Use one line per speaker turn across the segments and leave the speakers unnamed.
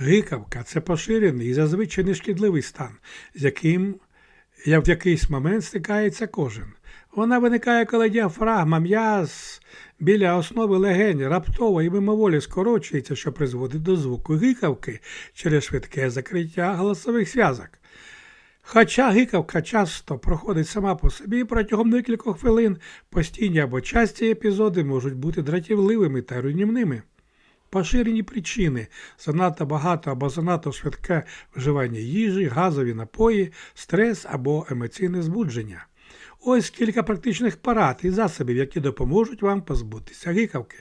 Гикавка це поширений і зазвичай нешкідливий стан, з яким як в якийсь момент стикається кожен. Вона виникає, коли діафрагма, м'яз біля основи легень раптово і мимоволі скорочується, що призводить до звуку гикавки через швидке закриття голосових зв'язок. Хоча гикавка часто проходить сама по собі, протягом декількох хвилин постійні або часті епізоди можуть бути дратівливими та руйнівними. Поширені причини занадто багато або занадто швидке вживання їжі, газові напої, стрес або емоційне збудження. Ось кілька практичних парад і засобів, які допоможуть вам позбутися гикавки.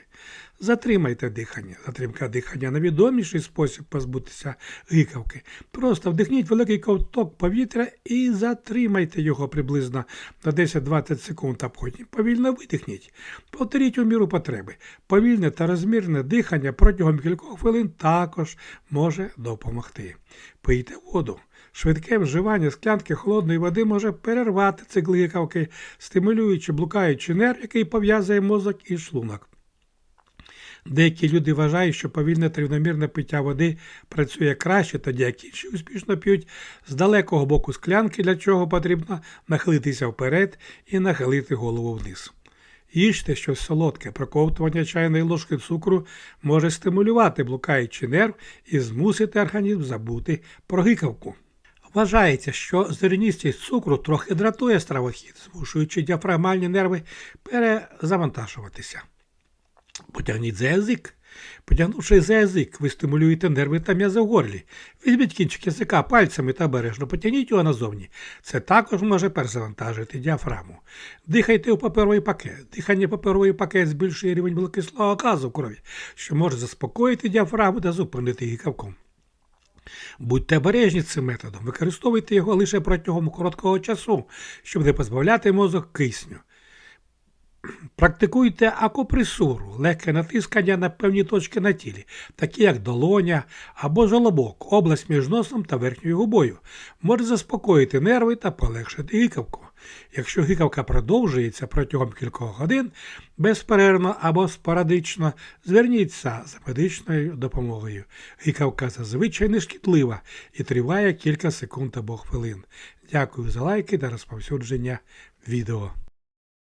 Затримайте дихання. Затримка дихання найвідоміший спосіб позбутися гикавки. Просто вдихніть великий ковток повітря і затримайте його приблизно на 10-20 секунд, а потім повільно видихніть. Повторіть у міру потреби. Повільне та розмірне дихання протягом кількох хвилин також може допомогти. Пийте воду. Швидке вживання склянки холодної води може перервати цикл гикавки, стимулюючи блукаючий нерв, який пов'язує мозок і шлунок. Деякі люди вважають, що повільне рівномірне пиття води працює краще, тоді як інші успішно п'ють з далекого боку склянки, для чого потрібно нахилитися вперед і нахилити голову вниз. Їжте щось солодке, проковтування чайної ложки цукру може стимулювати блукаючий нерв і змусити організм забути про гикавку. Вважається, що зерністість цукру трохи дратує стравохід, змушуючи діафрагмальні нерви перезавантажуватися. Потягніть за язик. Потягнувши за язик, ви стимулюєте нерви та м'язи в горлі. Візьміть кінчик язика пальцями та бережно потягніть його назовні. Це також може перезавантажити діафрагму. Дихайте у паперовий пакет. Дихання паперовий пакет збільшує рівень вуглекислого газу в крові, що може заспокоїти діафрагму та зупинити гікавком. Будьте обережні цим методом, використовуйте його лише протягом короткого часу, щоб не позбавляти мозок кисню. Практикуйте акупресуру, легке натискання на певні точки на тілі, такі як долоня або жолобок, область між носом та верхньою губою, може заспокоїти нерви та полегшити гикавку. Якщо гікавка продовжується протягом кількох годин, безперервно або спорадично, зверніться за медичною допомогою. Гікавка зазвичай не шкідлива і триває кілька секунд або хвилин. Дякую за лайки та розповсюдження відео.